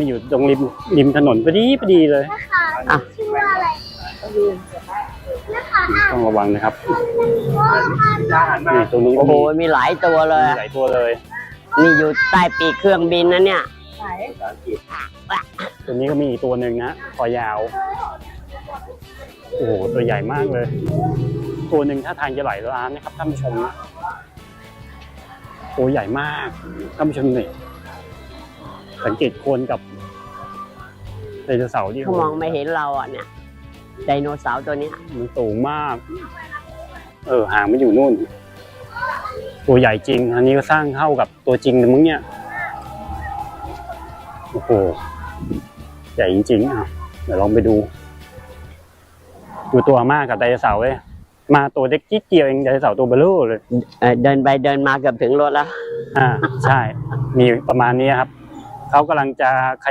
มาอยู่ตรงริมริมถนนพอดีพอดีเลยนะคะอะ ชื่อว่าอะไรนะคะอะต้องระวังนะครับโอ้อันนี่ตรงนี้ก็โอ้โหมีมีหลายตัวเลย มีหลายตัวเลยนี่อยู่ใต้ปีกเครื่องบินนะเนี่ยตัวนี้ก็มีอีกตัวหนึ่งนะคอยาว โอ้โห ตัวใหญ่มากเลย ตัวหนึ่งถ้าทางจะหลายล้านนะครับท่านผู้ชมนะตัวใหญ่มากท่านผู้ชมนี่ สังเกตโคนกับไดโนเสาร์ที่เขามองไม่เห็นเราอะเนี่ยไดโนเสาร์ตัวเนี้ยมันสูงมาก เออหางมันอยู่นู่น ตัวใหญ่จริง อันนี้ก็สร้างเท่ากับตัวจริงเลยมึงเนี่ยโอ้โหใหญ่จริงๆอะเดี๋ยวลองไปดู ดูตัวมากกับไดโนเสาร์เลยมาตัวเล็กจิ๊ดเดียวเองไดโนเสาร์ตัวเบลอเลยเอ่อเดินไปเดินมาเกือบถึงรถแล้ว อ่า ใช่ มีประมาณนี้ครับ เขากำลังจะข